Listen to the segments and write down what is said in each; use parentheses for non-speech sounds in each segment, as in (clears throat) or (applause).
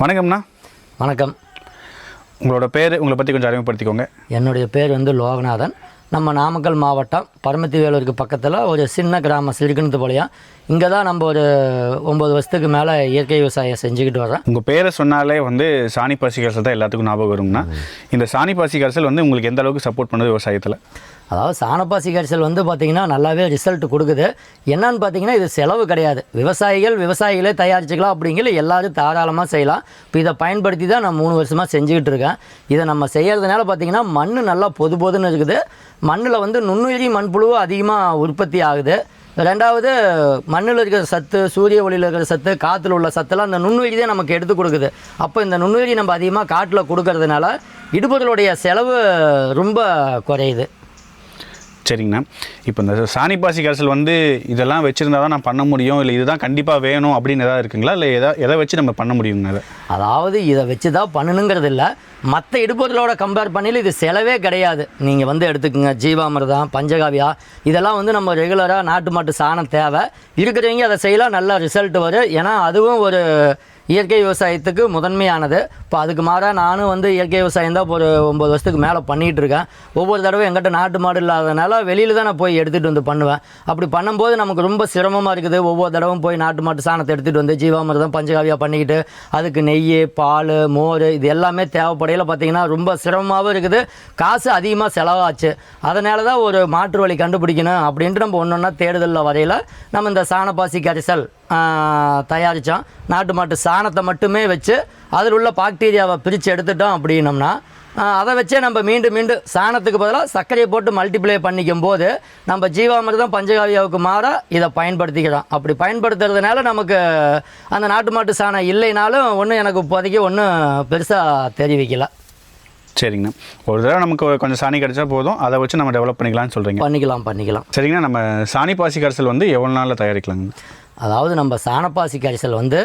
வணக்கம்ண்ணா வணக்கம். உங்களோட பேர் உங்களை பற்றி கொஞ்சம் அறிமுகப்படுத்திக்கோங்க. என்னுடைய பேர் வந்து லோகநாதன். நம்ம நாமக்கல் மாவட்டம் பரமத்தி வேலூருக்கு பக்கத்தில் ஒரு சின்ன கிராமம் சிறுகுணத்து போலையும் இங்கே தான் நம்ம ஒரு ஒம்பது வருஷத்துக்கு மேலே இயற்கை விவசாயம் செஞ்சுக்கிட்டு வரோம் உங்கள் பேரை சொன்னாலே வந்து சாணி பாசி கரைசல் தான் எல்லாத்துக்கும் ஞாபகம் வருங்கண்ணா இந்த சாணி பாசி கரைசல் வந்து உங்களுக்கு எந்த அளவுக்கு சப்போர்ட் பண்ணுது விவசாயத்தில்? அதாவது சாணப்பாசி கரிசல் வந்து பார்த்திங்கன்னா நல்லாவே ரிசல்ட் கொடுக்குது. என்னன்னு பார்த்தீங்கன்னா இது செலவு கிடையாது. விவசாயிகள் விவசாயிகளே தயாரிச்சுக்கலாம் அப்படிங்கிற எல்லாரும் தாராளமாக செய்யலாம். இப்போ இதை பயன்படுத்தி தான் நான் மூணு வருஷமாக செஞ்சுக்கிட்டு இருக்கேன். இதை நம்ம செய்கிறதுனால பார்த்தீங்கன்னா மண் நல்லா பொது பொதுன்னு இருக்குது. மண்ணில் வந்து நுண்ணுயிரி மண்புழு அதிகமாக உற்பத்தி ஆகுது. ரெண்டாவது மண்ணில் இருக்கிற சத்து சூரிய ஒளியில் இருக்கிற சத்து காற்றுல உள்ள சத்தெல்லாம் அந்த நுண்ணுயிரி தான் நமக்கு எடுத்து கொடுக்குது. அப்போ இந்த நுண்ணுயிரி நம்ம அதிகமாக காட்டில் கொடுக்கறதுனால இடுபொருளுடைய செலவு ரொம்ப குறையுது. சரிங்கண்ணா. இப்போ இந்த சாணி கரைசல் வந்து இதெல்லாம் வச்சுருந்தா தான் நான் பண்ண முடியும்? இல்லை இதுதான் கண்டிப்பாக வேணும் அப்படின்னு எதாவது இருக்குங்களா? இல்லை எதா எதை வச்சு நம்ம பண்ண முடியுங்க அதை? அதாவது இதை வச்சு தான் பண்ணணுங்கிறது இல்லை. மற்ற இடுபொருளோட கம்பேர் பண்ணியில் இது செலவே கிடையாது. நீங்கள் வந்து எடுத்துக்கோங்க. ஜீவாமிர்தம் பஞ்சகாவியா இதெல்லாம் வந்து நம்ம ரெகுலராக நாட்டு மாட்டு சாணம் தேவை. இருக்கிறவங்க அதை செய்யலாம். நல்லா ரிசல்ட் வரும். ஏன்னா அதுவும் ஒரு இயற்கை விவசாயத்துக்கு முதன்மையானது. இப்போ அதுக்கு மாறாக நானும் வந்து இயற்கை விவசாயம் தான் இப்போ ஒரு ஒம்பது வருஷத்துக்கு மேலே பண்ணிகிட்டு இருக்கேன். ஒவ்வொரு தடவை எங்கிட்ட நாட்டு மாடு இல்லாதனால வெளியில் தான் நான் போய் எடுத்துகிட்டு வந்து பண்ணுவேன். அப்படி பண்ணும்போது நமக்கு ரொம்ப சிரமமாக இருக்குது. ஒவ்வொரு தடவும் போய் நாட்டு மாட்டு சாணத்தை எடுத்துகிட்டு வந்து ஜீவாமிரதம் பஞ்சகாவியாக பண்ணிக்கிட்டு அதுக்கு நெய் பால் மோர் இது எல்லாமே தேவைப்படையில் பார்த்தீங்கன்னா ரொம்ப சிரமமாகவும் இருக்குது. காசு அதிகமாக செலவாச்சு. அதனால தான் ஒரு மாற்று வழி கண்டுபிடிக்கணும் அப்படின்ட்டு நம்ம ஒன்று ஒன்றா தேடுதலில் வரையில் நம்ம இந்த சாணப்பாசி கரிசல் தயாரித்தோம் நாட்டு மாட்டு சாணத்தை மட்டுமே வச்சு அதில் உள்ள பாக்டீரியாவை பிரித்து எடுத்துட்டோம் அப்படின்னம்னா அதை வச்சே நம்ம மீண்டும் மீண்டும் சாணத்துக்கு பதிலாக சர்க்கரையை போட்டு மல்டிப்ளை பண்ணிக்கும் போது நம்ம ஜீவாமிர்தம் பஞ்சகாவியாவுக்கு மாற இதை பயன்படுத்திக்கிறோம். அப்படி பயன்படுத்துறதுனால நமக்கு அந்த நாட்டு மாட்டு சாணம் இல்லைனாலும் ஒன்றும் எனக்கு இப்போதைக்கு ஒன்றும் பெருசாக தெரிவிக்கல. சரிங்கண்ணா. ஒரு தடவை நமக்கு கொஞ்சம் சாணி கிடைச்சா போதும். அதை வச்சு நம்ம டெவலப் பண்ணிக்கலாம்னு சொல்கிறீங்க பண்ணிக்கலாம் பண்ணிக்கலாம். சரிங்கண்ணா நம்ம சாணி பாசி கரைசல் வந்து எவ்வளோ நாளில் தயாரிக்கலாங்க அதாவது நம்ம சாணப்பாசி கரைசல் வந்து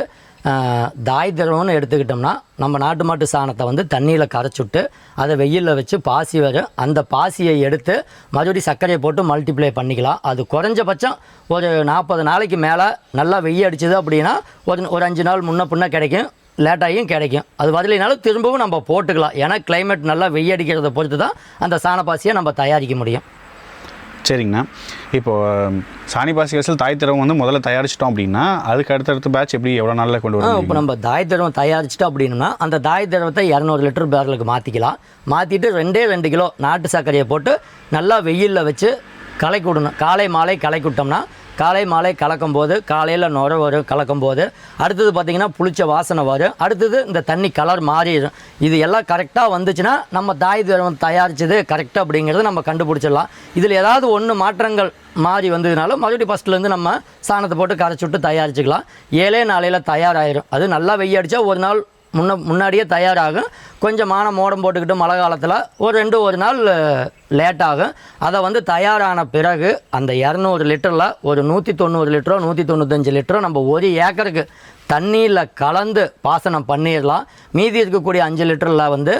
தாய் திரவம்னு எடுத்துக்கிட்டோம்னா நம்ம நாட்டு மாட்டு சாணத்தை வந்து தண்ணியில் கரைச்சுட்டு அதை வெயிலில் வச்சு பாசி வரும் அந்த பாசியை எடுத்து மறுபடியும் சர்க்கரையை போட்டு மல்டிப்ளை பண்ணிக்கலாம். அது குறைஞ்சபட்சம் ஒரு நாற்பது நாளைக்கு மேலே நல்லா வெய்ய அடிச்சது அப்படின்னா ஒரு ஒரு அஞ்சு நாள் முன்ன பின்ன கிடைக்கும் லேட்டாகியும் கிடைக்கும். அது வரலைனாலும் திரும்பவும் நம்ம போட்டுக்கலாம். ஏன்னா கிளைமேட் நல்லா வெய்ய அடிக்கிறத பொறுத்து தான் அந்த சாணப்பாசியை நம்ம தயாரிக்க முடியும். சரிங்கண்ணா. இப்போது சாணி பாசி கரைசல் தாய் திரவம் வந்து முதல்ல தயாரிச்சிட்டோம் அப்படின்னா அதுக்கு அடுத்தடுத்த பேட்ச் எப்படி எவ்வளோ நாளில் கொண்டு வர இப்போ நம்ம தாய் திரவம் தயாரிச்சிட்டோம் அப்படின்னா அந்த தாய் திரவத்தை இரநூறு லிட்டர் பேரலுக்கு மாற்றிக்கலாம் மாற்றிட்டு ரெண்டே ரெண்டு கிலோ நாட்டு சர்க்கரையை போட்டு நல்லா வெயிலில் வச்சு கலக்கி விடணும். காலை மாலை கலக்கி விட்டோம்னா காலை மாலை கலக்கும் போது காலையில் நுர வரும் கலக்கும் போது அடுத்தது பார்த்திங்கன்னா புளிச்ச வாசனை வரும். அடுத்தது இந்த தண்ணி கலர் மாறிடும். இது எல்லாம் கரெக்டாக வந்துச்சுன்னா நம்ம தாய் திரவம் தயாரித்தது கரெக்டாக அப்படிங்கிறது நம்ம கண்டுபிடிச்சிடலாம். இதில் ஏதாவது ஒன்று மாற்றங்கள் மாறி வந்ததுனால மறுபடியும் ஃபஸ்ட்லேருந்து நம்ம சாணத்தை போட்டு கரைச்சி விட்டு தயாரிச்சுக்கலாம். ஏழே நாளையில் தயாராகிடும் அது நல்லா வெய்ய அடித்தா ஒரு நாள் முன்ன முன்னாடியே தயாராகும். கொஞ்சம் மானம் மோடம் போட்டுக்கிட்டு மழை காலத்தில் ஒரு ரெண்டு ஒரு நாள் லேட் ஆகும் அதை வந்து தயாரான பிறகு அந்த இரநூறு லிட்டரில் ஒரு நூற்றி தொண்ணூறு லிட்டரோ நூற்றி தொண்ணூத்தஞ்சு லிட்டரோ நம்ம ஒரு ஏக்கருக்கு தண்ணியில் கலந்து பாசனம் பண்ணிடலாம் மீதி இருக்கக்கூடிய அஞ்சு லிட்டரில் வந்து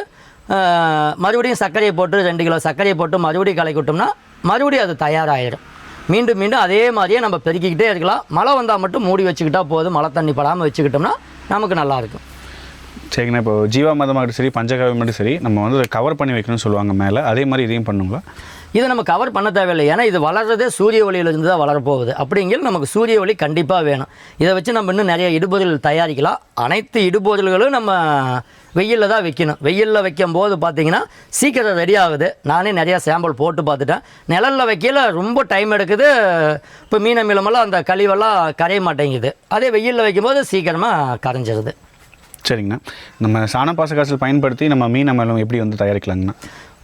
மறுபடியும் சர்க்கரையை போட்டு ரெண்டு கிலோ சர்க்கரையை போட்டு மறுபடியும் கலக்கி விட்டோம்னா மறுபடியும் அது தயாராகிடும் மீண்டும் மீண்டும் அதே மாதிரியே நம்ம பெருக்கிக்கிட்டே இருக்கலாம். மழை வந்தால் மட்டும் மூடி வச்சுக்கிட்டால் போதும். மழை தண்ணி படாமல் வச்சுக்கிட்டோம்னா நமக்கு நல்லாயிருக்கும் சரிங்கண்ணா இப்போ ஜீவாமிர்தமாகட்டும் சரி பஞ்சகாவியமாகட்டும் சரி நம்ம வந்து அதை கவர் பண்ணி வைக்கணும்னு சொல்லுவாங்க மேலே. அதே மாதிரி இதையும் பண்ணுங்களா இதை நம்ம கவர் பண்ண தேவையில்லை. ஏன்னா இது வளர்றதே சூரிய ஒளியிலிருந்து தான் வளரப்போகுது அப்படிங்கிறது நமக்கு சூரிய ஒளி கண்டிப்பாக வேணும். இதை வச்சு நம்ம இன்னும் நிறைய இடுபொருள் தயாரிக்கலாம். அனைத்து இடுபொருள்களும் நம்ம வெயிலில் தான் வைக்கணும். வெயிலில் வைக்கும் போது பார்த்தீங்கன்னா சீக்கிரம் ரெடி ஆகுது. நானே நிறையா சாம்பிள் போட்டு பார்த்துட்டேன். நிழலில் வைக்கல ரொம்ப டைம் எடுக்குது. இப்போ மீன மீளமெல்லாம் அந்த கழிவெல்லாம் கரைய மாட்டேங்குது. அதே வெயிலில் வைக்கும்போது சீக்கிரமாக கரைஞ்சிருது. சரிங்கண்ணா. நம்ம சாணப்பாச பாசகாசல் பயன்படுத்தி நம்ம மீன் அமலம் எப்படி வந்து தயாரிக்கலாங்கண்ணா?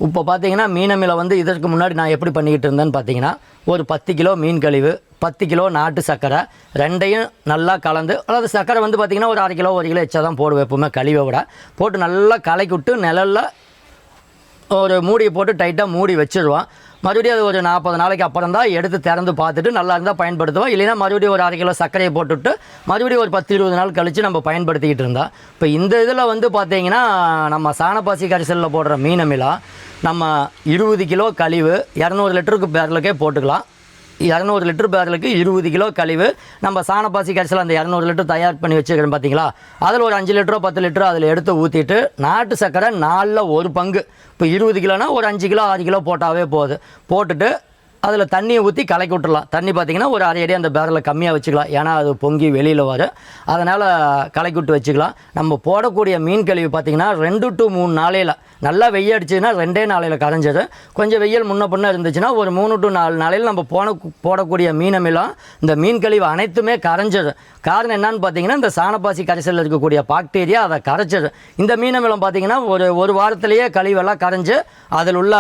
இப்போ பார்த்தீங்கன்னா மீனமில வந்து இதற்கு முன்னாடி நான் எப்படி பண்ணிக்கிட்டு இருந்தேன்னு பார்த்தீங்கன்னா ஒரு பத்து கிலோ மீன் கழிவு பத்து கிலோ நாட்டு சர்க்கரை ரெண்டையும் நல்லா கலந்து அதாவது சர்க்கரை வந்து பார்த்திங்கன்னா ஒரு அரை கிலோ ஒரு கிலோ எச்சா தான் போடுவேன் எப்பவுமே கழிவை விட. போட்டு நல்லா கலக்கி விட்டு நிழலில் ஒரு மூடியை போட்டு டைட்டாக மூடி வச்சுருவோம். மறுபடியும் அது ஒரு நாற்பது நாளைக்கு அப்புறம் தான் எடுத்து திறந்து பார்த்துட்டு நல்லா இருந்தால் பயன்படுத்துவோம். இல்லைன்னா மறுபடியும் ஒரு அரை கிலோ சர்க்கரையை போட்டுவிட்டு மறுபடியும் ஒரு பத்து இருபது நாள் கழித்து நம்ம பயன்படுத்திக்கிட்டு இருந்தோம் இப்போ இந்த இதில் வந்து பார்த்திங்கன்னா நம்ம சாணப்பாசி கரிசலில் போடுற மீனமிலா நம்ம இருபது கிலோ கழிவு இரநூறு லிட்டருக்கு பேரலுக்கே போட்டுக்கலாம். இரநூறு லிட்டர் பேரலுக்கு இருபது கிலோ கழிவு. நம்ம சாணப்பாசி கரைசல் அந்த இரநூறு லிட்டர் தயார் பண்ணி வச்சுக்கிறோம் பார்த்தீங்களா அதில் ஒரு அஞ்சு லிட்டரோ பத்து லிட்டரோ அதில் எடுத்து ஊற்றிட்டு நாட்டு சர்க்கரை நாலில் ஒரு பங்கு. இப்போ இருபது கிலோனா ஒரு அஞ்சு கிலோ ஆறு கிலோ போட்டாவே போகுது போட்டுட்டு அதில் தண்ணியை ஊற்றி கலக்கி விட்டுடலாம் தண்ணி பார்த்தீங்கன்னா ஒரு அரை அடி அந்த பேரலில் கம்மியாக வச்சுக்கலாம். ஏன்னா அது பொங்கி வெளியில் வரும் அதனால் கலக்கி விட்டு வச்சுக்கலாம். நம்ம போடக்கூடிய மீன் கழிவு பார்த்தீங்கன்னா ரெண்டு டு மூணு நாளையில். நல்லா வெய்ய அடிச்சதுன்னா ரெண்டே நாளையில் கரைஞ்சது. கொஞ்சம் வெயில் முன்ன பின்ன இருந்துச்சுன்னா ஒரு மூணு டு நாலு நாளையில் நம்ம போன போடக்கூடிய மீனமிலம் இந்த மீன் கழிவு அனைத்துமே கரைஞ்சது. காரணம் என்னன்னு பார்த்தீங்கன்னா இந்த சாணப்பாசி கரைசலில் இருக்கக்கூடிய பாக்டீரியா அதை கரைச்சிடும் இந்த மீனமிலம் பார்த்திங்கன்னா ஒரு ஒரு வாரத்திலேயே கழிவெல்லாம் கரைஞ்சு அதில் உள்ள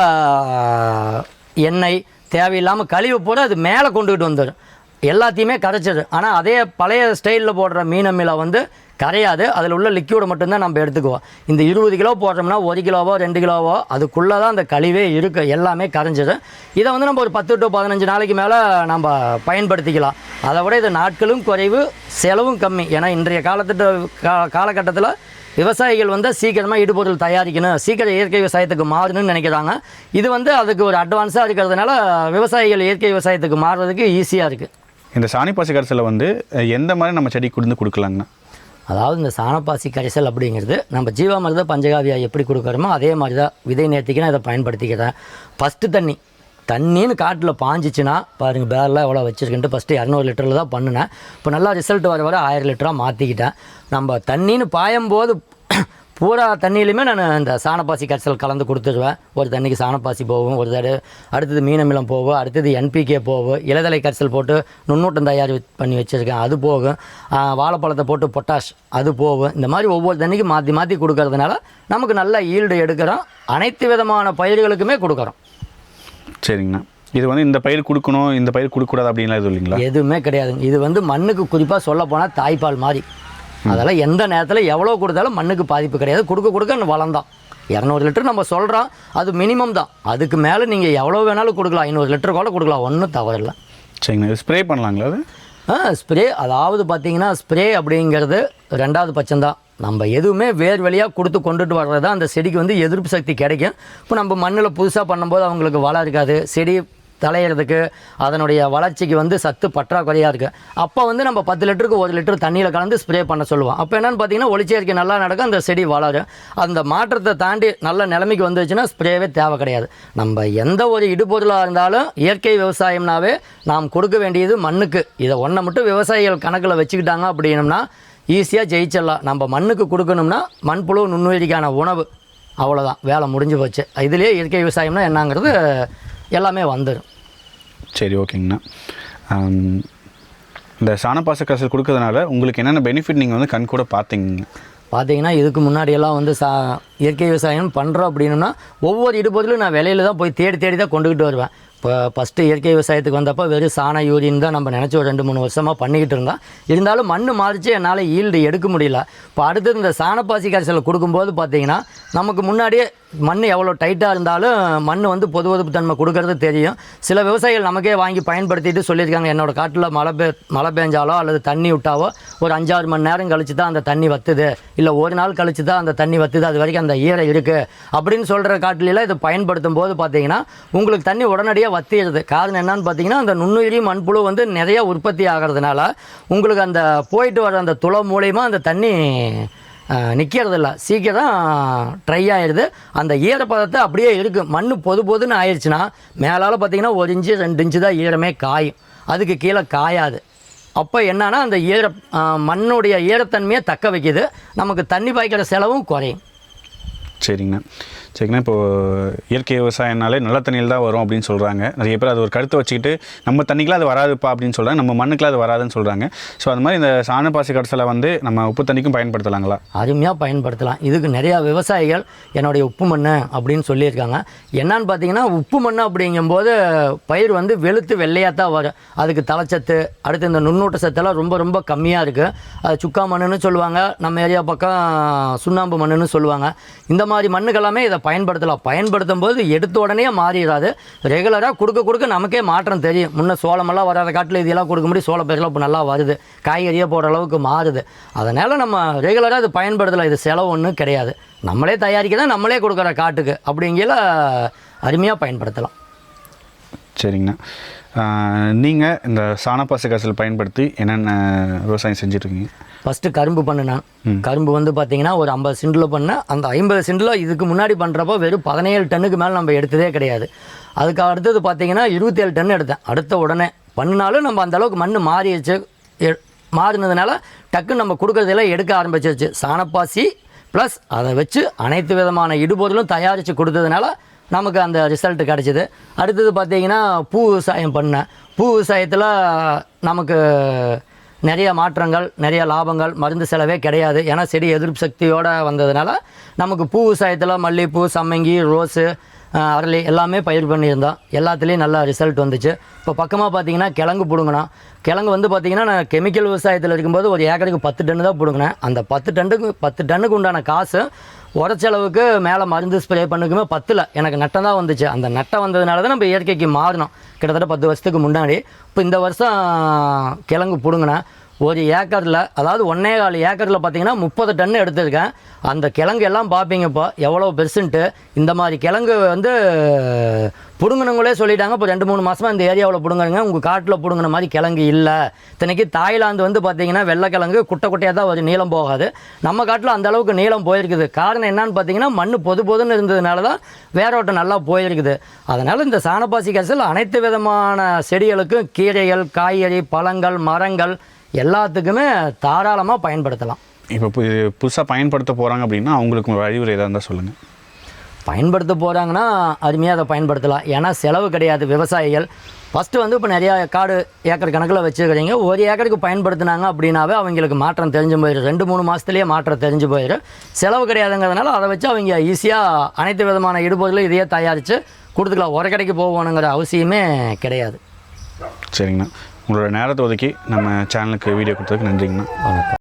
எண்ணெய் தேவையில்லாமல் கழிவு போட அது மேலே கொண்டுகிட்டு வந்துடும். எல்லாத்தையுமே கரைச்சிது ஆனால் அதே பழைய ஸ்டைலில் போடுற மீன் மீனமில வந்து கரையாது. அதில் உள்ள லிக்யூடை மட்டும்தான் நம்ம எடுத்துக்குவோம். இந்த இருபது கிலோ போடுறோம்னா ஒரு கிலோவோ ரெண்டு கிலோவோ அதுக்குள்ளே தான் அந்த கழிவே இருக்குது எல்லாமே கரைஞ்சிது இதை வந்து நம்ம ஒரு பத்து டு பதினஞ்சு நாளைக்கு மேலே நம்ம பயன்படுத்திக்கலாம். அதை விட இது நாட்களும் குறைவு செலவும் கம்மி. ஏன்னா இன்றைய காலத்திட்ட கா காலகட்டத்தில் விவசாயிகள் வந்து சீக்கிரமாக இடுபொருள் தயாரிக்கணும். சீக்கிரம் இயற்கை விவசாயத்துக்கு மாறணும்னு நினைக்கிறாங்க. இது வந்து அதுக்கு ஒரு அட்வான்ஸாக இருக்கிறதுனால விவசாயிகள் இயற்கை விவசாயத்துக்கு மாறுறதுக்கு ஈஸியாக இருக்குது இந்த சாணிப்பாசி கரைசலை வந்து எந்த மாதிரி நம்ம செடிக்கு கொடுத்து கொடுக்கலாங்கண்ணா? அதாவது இந்த சாணப்பாசி கரைசல் அப்படிங்கிறது நம்ம ஜீவாமிர்த பஞ்சகாவியா எப்படி கொடுக்குறோமோ அதே மாதிரி தான் விதை நேர்த்திக்கு நான் இதை பயன்படுத்திக்கிறேன். ஃபஸ்ட்டு தண்ணி. தண்ணின்னு காட்டில் பாஞ்சிச்சுன்னா பாருங்கள் பேரில் எவ்வளோ வச்சுருக்குன்ட்டு ஃபஸ்ட்டு இரநூறு லிட்டரில் தான் பண்ணினேன். இப்போ நல்லா ரிசல்ட் வர வர ஆயிரம் லிட்டராக மாற்றிக்கிட்டேன் நம்ம தண்ணின்னு பாயும்போது (clears throat) பூரா தண்ணியிலையுமே நான் இந்த சாணப்பாசி கரைசல் கலந்து கொடுத்துருவேன். ஒரு தண்ணிக்கு சாணப்பாசி போகும் ஒரு தடவை அடுத்தது மீனமிலம் போகும் அடுத்தது என்பிகே போகும். இலதலை கரைசல் போட்டு நுண்ணூட்டம் தயார் பண்ணி வச்சுருக்கேன் அது போகும். வாழைப்பழத்தை போட்டு பொட்டாஷ் அது போகும். இந்த மாதிரி ஒவ்வொரு தண்ணிக்கு மாற்றி மாற்றி கொடுக்கறதுனால நமக்கு நல்ல ஈல்டு எடுக்கிறோம். அனைத்து விதமான பயிர்களுக்குமே கொடுக்குறோம். சரிங்கண்ணா. இது வந்து இந்த பயிர் கொடுக்கணும் இந்த பயிர் கொடுக்கக்கூடாது அப்படின்லாம் எதுவும் இல்லைங்களா? எதுவுமே கிடையாதுங்க இது வந்து மண்ணுக்கு குறிப்பாக சொல்ல போனால் தாய்ப்பால் மாதிரி. அதெல்லாம் எந்த நேரத்தில் எவ்வளோ கொடுத்தாலும் மண்ணுக்கு பாதிப்பு கிடையாது. கொடுக்க கொடுக்க வளம் தான். இரநூறு லிட்டர் நம்ம சொல்கிறோம் அது மினிமம் தான். அதுக்கு மேலே நீங்கள் எவ்வளோ வேணாலும் கொடுக்கலாம். ஐநூறு லிட்டர் கூட கொடுக்கலாம். ஒன்றும் தவறில்லை சரிங்கண்ணா. இது ஸ்ப்ரே பண்ணலாங்களா அது? ஆ ஸ்ப்ரே அதாவது பார்த்தீங்கன்னா ஸ்ப்ரே அப்படிங்கிறது ரெண்டாவது பட்சம்தான். நம்ம எதுவுமே வேர் வழியாக கொடுத்து கொண்டுட்டு வர்றது தான் அந்த செடிக்கு வந்து எதிர்ப்பு சக்தி கிடைக்கும். இப்போ நம்ம மண்ணில் புதுசாக பண்ணும்போது அவங்களுக்கு வளம் இருக்காது. செடி தலையிறதுக்கு அதனுடைய வளர்ச்சிக்கு வந்து சத்து பற்றாக்குறையாக இருக்குது அப்போ வந்து நம்ம பத்து லிட்டருக்கு ஒரு லிட்டர் தண்ணியில் கலந்து ஸ்ப்ரே பண்ண சொல்லுவோம். அப்போ என்னென்னு பார்த்தீங்கன்னா ஒளிச்சேர்க்கை நல்லா நடக்கும் அந்த செடி வளரும். அந்த மாற்றத்தை தாண்டி நல்ல நிலைமைக்கு வந்துச்சுன்னா ஸ்ப்ரேவே தேவை கிடையாது. நம்ம எந்த ஒரு இடுபொருளாக இருந்தாலும் இயற்கை விவசாயம்னாவே நாம் கொடுக்க வேண்டியது மண்ணுக்கு. இதை ஒன்றை மட்டும் விவசாயிகள் கணக்கில் வச்சுக்கிட்டாங்க அப்படின்னம்னா ஈஸியாக ஜெயிச்சிடலாம். நம்ம மண்ணுக்கு கொடுக்கணும்னா மண்புழு நுண்ணுயிரிக்கான உணவு. அவ்வளோதான் வேலை முடிஞ்சு போச்சு. இதுலேயே இயற்கை விவசாயம்னா என்னங்கிறது எல்லாமே வந்துடும் சரி ஓகேங்கண்ணா. இந்த சாணப்பாச கரைசல் கொடுக்கறதுனால உங்களுக்கு என்னென்ன பெனிஃபிட் நீங்கள் வந்து கண் கூட பார்த்தீங்க? பார்த்தீங்கன்னா இதுக்கு முன்னாடியெல்லாம் வந்து சா இயற்கை விவசாயம் பண்ணுறோம் அப்படின்னா ஒவ்வொரு இடுபொருளும் நான் விலையில தான் போய் தேடி தேடி தான் கொண்டுக்கிட்டு வருவேன். இப்போ ஃபஸ்ட்டு இயற்கை விவசாயத்துக்கு வந்தப்போ வெறும் சாண யூரின் தான் நம்ம நினச்சி ஒரு ரெண்டு மூணு வருஷமாக பண்ணிக்கிட்டு இருந்தோம். இருந்தாலும் மண் மாறிச்சு என்னால் ஈல்டு எடுக்க முடியல. இப்போ அடுத்தது இந்த சாணப்பாசி கரைசலை கொடுக்கும்போது பார்த்தீங்கன்னா நமக்கு முன்னாடியே மண் எவ்வளோ டைட்டாக இருந்தாலும் மண் வந்து பொது பொதுப்பு தன்மை கொடுக்கறது தெரியும். சில விவசாயிகள் நமக்கே வாங்கி பயன்படுத்திட்டு சொல்லியிருக்காங்க என்னோட காட்டில் மழை பெ மழை பெஞ்சாலோ அல்லது தண்ணி விட்டாவோ ஒரு அஞ்சாறு மணி நேரம் கழிச்சு தான் அந்த தண்ணி வத்துது. இல்லை ஒரு நாள் கழிச்சு தான் அந்த தண்ணி வத்துது அது வரைக்கும் அந்த ஈரம் இருக்குது அப்படின்னு சொல்கிற காட்டிலலாம் இதை பயன்படுத்தும் போது பார்த்தீங்கன்னா உங்களுக்கு தண்ணி உடனடியாக வத்திடுது. காரணம் என்னன்னு பார்த்தீங்கன்னா அந்த நுண்ணுயிரி மண்புழு வந்து நிறையா உற்பத்தி ஆகிறதுனால உங்களுக்கு அந்த போயிட்டு வர அந்த துளை மூலயமா அந்த தண்ணி நிற்கிறதில்ல சீக்கிரம் ட்ரை ஆயிடுது. அந்த ஈரப்பதத்தை அப்படியே இருக்குது மண் பொது பொதுன்னு ஆயிடுச்சுன்னா மேலால் பார்த்தீங்கன்னா ஒரு இன்ச்சு ரெண்டு இன்ச்சு தான் ஈரமே காயும். அதுக்கு கீழே காயாது. அப்போ என்னன்னா அந்த ஈர மண்ணுடைய ஈரத்தன்மையை தக்க வைக்குது. நமக்கு தண்ணி பாய்க்கிற செலவும் குறையும். சரிங்கண்ணா சரிங்களா இப்போ இயற்கை விவசாயம்னாலே நல்ல தண்ணியில் தான் வரும் அப்படின்னு சொல்கிறாங்க நிறைய பேர் அது ஒரு கருத்தை வச்சுக்கிட்டு நம்ம தண்ணிக்கெலாம் அது வராதுப்பா அப்படின்னு சொல்கிறாங்க நம்ம மண்ணுக்குலாம் அது வராதுன்னு சொல்கிறாங்க ஸோ அது மாதிரி இந்த சாணப்பாசி கடைசலை வந்து நம்ம உப்பு தண்ணிக்கும் பயன்படுத்தலாங்களா? அருமையாக பயன்படுத்தலாம். இதுக்கு நிறையா விவசாயிகள் என்னுடைய உப்பு மண் அப்படின்னு சொல்லியிருக்காங்க. என்னன்னு பார்த்தீங்கன்னா உப்பு மண் அப்படிங்கும்போது பயிர் வந்து வெளுத்து வெள்ளையாக தான் வரும். அதுக்கு தலைச்சத்து அடுத்து இந்த நுண்ணூட்ட சத்தெல்லாம் ரொம்ப ரொம்ப கம்மியாக இருக்குது அது சுக்கா மண்ணுன்னு சொல்லுவாங்க. நம்ம ஏரியா பக்கம் சுண்ணாம்பு மண்ணுன்னு சொல்லுவாங்க. இந்த மாதிரி மண்ணுக்கெல்லாமே இதை பயன்படுத்தலாம் பயன்படுத்தும் போது எடுத்த உடனே மாறிடாது. ரெகுலராக கொடுக்க கொடுக்க நமக்கே மாற்றம் தெரியும். முன்னே சோளமெல்லாம் வராத காட்டில் இதெல்லாம் கொடுக்க முடியும். சோள பயிரெல்லாம் இப்போ நல்லா வருது. காய்கறியே போடுற அளவுக்கு மாறுது. அதனால் நம்ம ரெகுலராக இது பயன்படுத்தலாம் இது செலவு ஒன்றும் கிடையாது. நம்மளே தயாரிக்க தான் நம்மளே கொடுக்குற காட்டுக்கு அப்படிங்கிற அருமையாக பயன்படுத்தலாம். சரிங்கண்ணா. நீங்கள் இந்த சாணப்பாசு கரைசல் பயன்படுத்தி என்னென்ன விவசாயம் செஞ்சுட்ருக்கீங்க? ஃபஸ்ட்டு கரும்பு பண்ணினேன் கரும்பு வந்து பார்த்தீங்கன்னா ஒரு ஐம்பது சென்டில் பண்ணேன் அந்த ஐம்பது சென்டில் இதுக்கு முன்னாடி பண்ணுறப்போ வெறும் பதினேழு டன்னுக்கு மேலே நம்ம எடுத்ததே கிடையாது. அதுக்கு அடுத்தது பார்த்தீங்கன்னா இருபத்தேழு டன் எடுத்தேன். அடுத்த உடனே பண்ணினாலும் நம்ம அந்த அளவுக்கு மண் மாறிடுச்சு. எ- மாறினதுனால டக்குன்னு நம்ம கொடுக்குறதெல்லாம் எடுக்க ஆரம்பிச்சிருச்சு. சாணப்பாசி ப்ளஸ் அதை வச்சு அனைத்து விதமான இடுபொருளும் தயாரித்து கொடுத்ததுனால நமக்கு அந்த ரிசல்ட் கிடச்சிது. அடுத்தது பார்த்தீங்கன்னா பூ விவசாயம் பண்ணேன். பூ விவசாயத்தில் நமக்கு நிறைய மாற்றங்கள் நிறைய லாபங்கள் மருந்து செலவே கிடையாது. ஏன்னா செடி எதிர்ப்பு சக்தியோடு வந்ததுனால நமக்கு பூ விவசாயத்தில் மல்லிகைப்பூ சம்மங்கி ரோஸு அரளி எல்லாமே பயிர் பண்ணியிருந்தோம். எல்லாத்துலேயும் நல்லா ரிசல்ட் வந்துச்சு. இப்போ பக்கமாக பார்த்தீங்கன்னா கிழங்கு பிடுங்கணும் கிழங்கு வந்து பார்த்திங்கன்னா நான் கெமிக்கல் விவசாயத்தில் இருக்கும்போது ஒரு ஏக்கருக்கு பத்து டன்னு தான் பிடுங்கினேன். அந்த பத்து டன்னுக்கு பத்து டன்னுக்கு உண்டான காசு உரச்செலவுக்கு மேலே மருந்து ஸ்ப்ரே பண்ணுக்குமே பத்தில். எனக்கு நட்டம் தான் வந்துச்சு. அந்த நட்டம் வந்ததுனால தான் நம்ம இயற்கைக்கு மாறினோம். கிட்டத்தட்ட பத்து வருஷத்துக்கு முன்னாடி. இப்போ இந்த வருஷம் கிழங்கு பிடுங்கினேன். ஒரு ஏக்கரில் அதாவது ஒன்னே கால் ஏக்கரில் பார்த்தீங்கன்னா முப்பது டன் எடுத்திருக்கேன். அந்த கிழங்கு எல்லாம் பார்ப்பீங்கப்போ எவ்வளோ பெருசுன்ட்டு. இந்த மாதிரி கிழங்கு வந்து பிடுங்கினவங்களே சொல்லிட்டாங்க. இப்போ ரெண்டு மூணு மாதமாக இந்த ஏரியாவில் பிடுங்குறங்க. உங்கள் காட்டில் பிடுங்கின மாதிரி கிழங்கு இல்லை. இத்தனைக்கு தாய்லாந்து வந்து பார்த்தீங்கன்னா வெள்ளைக்கிழங்கு குட்டை குட்டையாக தான் ஒரு நீளம் போகாது. நம்ம காட்டில் அந்த அளவுக்கு நீளம் போயிருக்குது. காரணம் என்னன்னு பார்த்தீங்கன்னா மண் பொது பொதுன்னு இருந்ததுனால தான் வேரோட்டம் நல்லா போயிருக்குது. அதனால் இந்த சாணப்பாசி கரைசல் அனைத்து விதமான செடிகளுக்கும் கீரைகள் காய்கறி பழங்கள் மரங்கள் எல்லாத்துக்குமே தாராளமாக பயன்படுத்தலாம். இப்போ புதுசாக பயன்படுத்த போகிறாங்க அப்படின்னா அவங்களுக்கு அறிவுரை எதாக இருந்தால் சொல்லுங்கள் பயன்படுத்த போகிறாங்கன்னா அருமையாக அதை பயன்படுத்தலாம். ஏன்னா செலவு கிடையாது விவசாயிகள். ஃபஸ்ட்டு வந்து இப்போ நிறையா காடு ஏக்கர் கணக்கில் வச்சுருக்கிறீங்க. ஒரு ஏக்கருக்கு பயன்படுத்தினாங்க அப்படின்னாவே அவங்களுக்கு மாற்றம் தெரிஞ்சு போயிடும் ரெண்டு மூணு மாதத்துலேயே மாற்றம் தெரிஞ்சு போயிடும் செலவு கிடையாதுங்கிறதுனால அதை வச்சு அவங்க ஈஸியாக அனைத்து விதமான இடுபொருளும் இதையே தயாரித்து கொடுத்துக்கலாம். ஒரு கடைக்கு போகணுங்கிற அவசியமே கிடையாது. சரிங்கண்ணா. உங்களோட நேரத்தை ஒதுக்கி நம்ம சேனலுக்கு வீடியோ கொடுத்ததுக்கு நன்றிங்கண்ணா. வணக்கம்.